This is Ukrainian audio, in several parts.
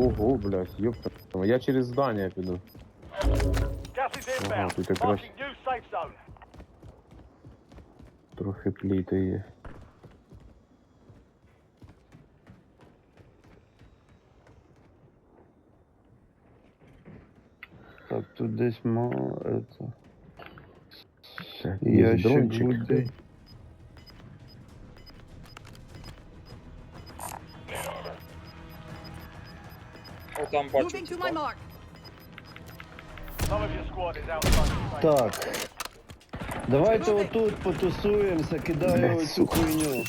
Ого, блядь, ёпта. Я через здание піду. Ага, тут якраз трохи пліти є. Так, тут десь мало это. Ящик буде. Is outside the safe Так. Давайте отут потусуємося, кидаю Блядь, оцю сука. хуйню.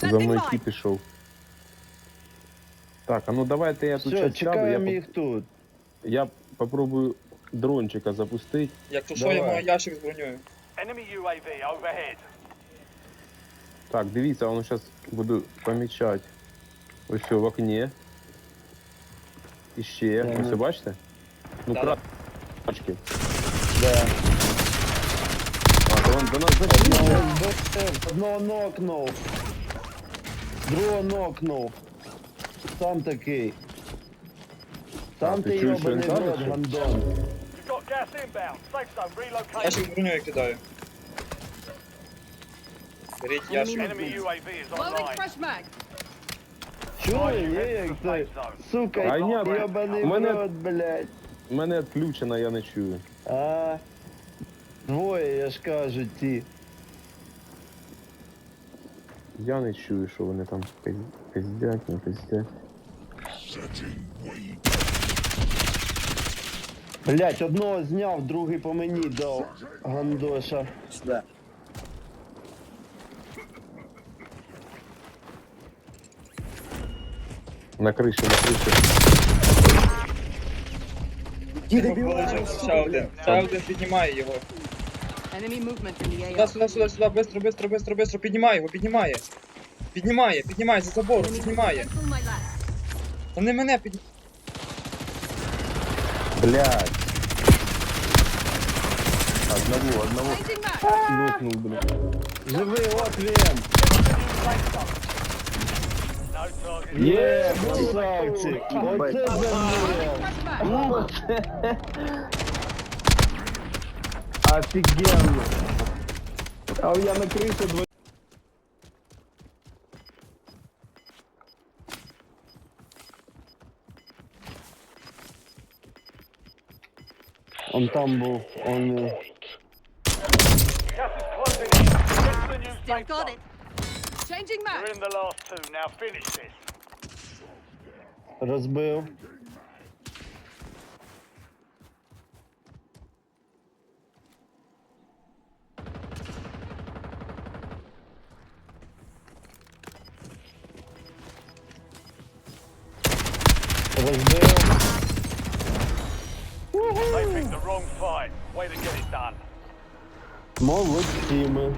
За мною ті пішов. Так, а ну давайте я тут Все, щас сяду, я, чекаємо поп- їх тут. я попробую дрончика запустити. Якщо що, я Давай. маю ящик з броньою. Enemy UAV overhead. Так, дивіться, воно зараз буду помічати. Ось все, в окні. І ще. Ага. Ось бачите? Ну, Да. крапочки. Да. А, то він до нас Одного закинув. збив, одного нокнув. Другого нокнув. Сам такий. Сам А, ти ти чуєш, що він йобаний в каже, рот, що? гандон. You've got gas inbound. Safe zone Ящик relocated. з броньою кидаю. Беріть ящик. Enemy UAV is Loading online. fresh mag. Чує, є як це? Сука, А я- йобаний в мене- рот, блядь. У мене відключено, я не чую. А, двоє, я ж кажу, ті. Я не чую, що вони там пиз- пиздять, не пиздять. Блять, одного зняв, другий по мені дав. Гандоша. Сюди. На криші, на криші. Ще один. Ще один піднімає його. Enemy movement in the Сюди, AR. сюди, сюди, сюди, бистро, бистро, бистро, бистро, піднімає його, піднімає. Піднімає, піднімає, за забор, піднімає. cancel my last. Та не мене піднімає. Блядь. Одного, одного Changing mag. нокнул, блядь. Живий, от він. Є, красавці. Оце за mag. Офігенно. А я на криші два. Он там був, он... е, Gas is closing in. Get to the new got it. Changing You're mag. in the last two. Now finish this. розбив. Розбив. They picked the wrong fight. Way to get it done. Молодці ми.